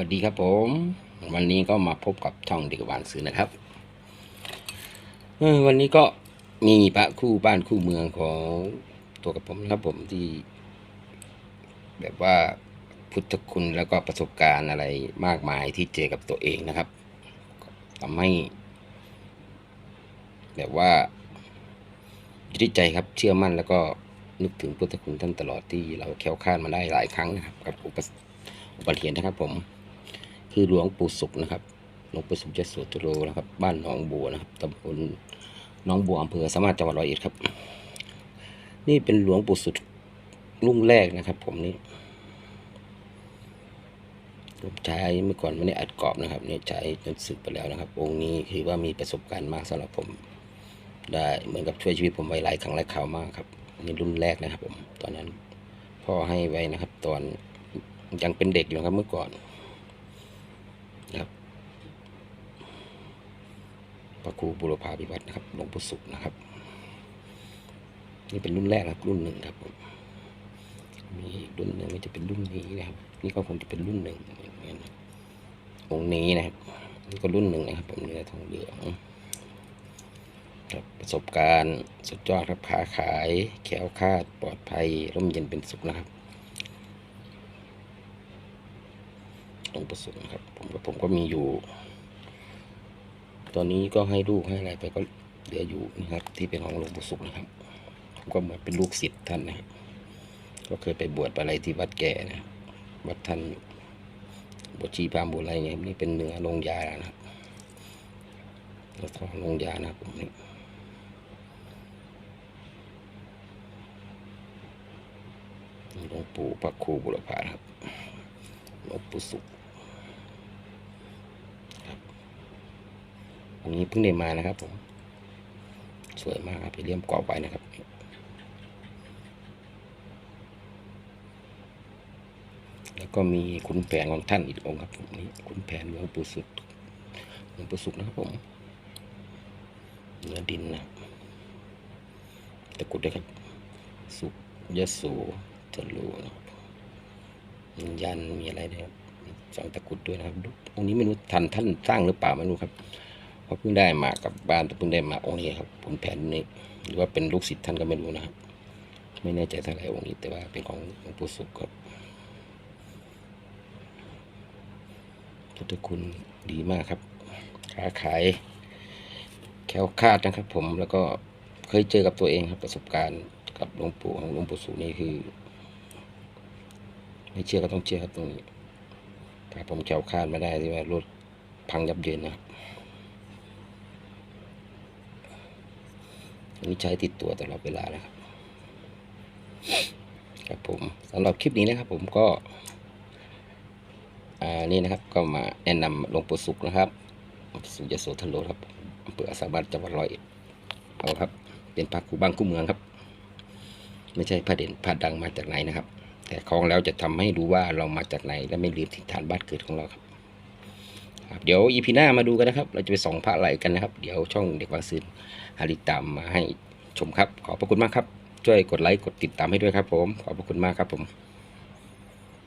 วัสดีครับผม วันนี้ก็มาพบกับช่องเด็กบานซื้อนะครับวันนี้ก็มีพระคู่บ้านคู่เมืองของตัวกับผมนะครับผมที่ แบบว่าพุทธคุณแล้วก็ประสบการณ์อะไรมากมายที่เจอกับตัวเองนะครับทำให้แบบว่ายึดใจครับเชื่อมั่นแล้วก็นึกถึงพุทธคุณท่านตลอดที่เราแค้วคลาดมาได้หลายครั้งนะครับกับอุปสอุบัติเหตุนะครับผม คือหลวงปู่สุขนะครับ หลวงปู่สุขเจสุตุโรนะครับ บ้านหนองบัวนะครับตำบลหนองบัวอำเภอสามารถจังหวัดร้อยเอ็ดครับ นี่เป็นหลวงปู่สุขรุ่งแรกนะครับ ผมนี่ผมใช้เมื่อก่อนไม่ได้อัดกรอบนะครับเนี่ยใช้จนสึกไปแล้วนะครับ องค์นี้คือว่ามีประสบการณ์มากสำหรับผม ได้เหมือนกับช่วยชีวิตผมไว้หลายครั้งหลายคราวมากครับนี่รุ่นแรกนะครับ ผม ตอนนั้นพ่อให้ไว้นะครับ ตอนยังเป็นเด็กอยู่ครับเมื่อก่อน นะครับพระครูบุรพาพิวัตรนะครับหลวงปู่สุขนะครับ นี่เป็นรุ่นแรกครับรุ่นหนึ่งครับมีอีกรุ่นหนึ่งจะเป็นรุ่นนี้นะครับนี่ก็คงจะเป็นรุ่นหนึ่งองค์นี้นะครับนี่ก็รุ่นหนึ่งนะครับผมเนื้อทองเหลืองครับประสบการณ์สุดยอดครับค้าขายแคล้วคาดปลอดภัยร่มเย็นเป็นสุขนะครับ งปู่สุนะครับ ผมก็ผมก็มีอยู่ ตอนนี้ก็ให้ลูกให้อะไรไปก็เหลืออยู่นะครับ ที่เป็นของหลวงปู่สุขนะครับ ผมก็เหมือนเป็นลูกศิษย์ท่านนะครับ ก็เคยไปบวชไปอะไรที่วัดแก่นะวัดท่านบวชชีพรามบวชอะไรเนี่ยนี่เป็นเนื้อลงยานะครับแล้วก็ลงยานะครับผมนี่หลวงปู่พระครูบุรพานะครับหลวงปู่สุขครับ วันนี้เพิ่งได้มานะครับผมสวยมากครับไปเลี่ยมกรอบไว้นะครับแล้วก็มีคุณแผนของท่านอีกองค์ครับผมนี่คุณแผนหลวงปู่สุขหลวงปู่สุขนะครับผมเนื้อดินนะครับตะกรุดด้ครับสุขยโสจะรู้นะครับยันมีอะไรนะครับสองตะกรุดด้วยนะครับดูองค์นี้ไม่รู้ทันท่านสร้างหรือเปล่าไม่รู้ครับ เพราะเพิ่งได้มากับบ้านแต่เพิ่งได้มาองค์นี้ครับผลแผนนี้ หรือว่าเป็นลูกศิษย์ท่านก็ไม่รู้นะครับ ไม่แน่ใจเท่าไหร่องค์นี้แต่ว่าเป็นของหลวงปู่สุขครับพุทธคุณดีมากครับค้าขายแค้วคาดนะครับ ผมแล้วก็เคยเจอกับตัวเองครับประสบการณ์กับหลวงปู่ของหลวงปู่สุนี่คือ ไม่เชื่อก็ต้องเชื่อครับตรงนี้ถ้าผมแค้วคาดมาได้ที่ว่ารถพังยับเยินนะครับ อันนี้ใช้ติดตัวตลอดเวลานะครับ ครับผมสำหรับคลิปนี้นะครับ ผมก็ อ่านี่นะครับ ก็มาแนะนำหลวงปู่สุขนะครับสุยโสธโรครับอำเภออาสาบัตจังหวัดร้อยเอ็ดเอาครับ เป็นพระครูบ้านคู่เมืองครับ ไม่ใช่พระเด่นพระดังมาจากไหนนะครับ แต่คล้องแล้วจะทำให้รู้ว่าเรามาจากไหน และไม่ลืมถิ่นฐานบ้านเกิดของเราครับ ครับเดี๋ยวอีพีหน้ามาดูกันนะครับ เราจะไปส่องพระอะไรกันนะครับ เดี๋ยวช่องเด็กวางซืนหาริตามมาให้ชมครับ ขอบพระคุณมากครับ ช่วยกดไลค์กดติดตามให้ด้วยครับผม ขอบพระคุณมากครับผม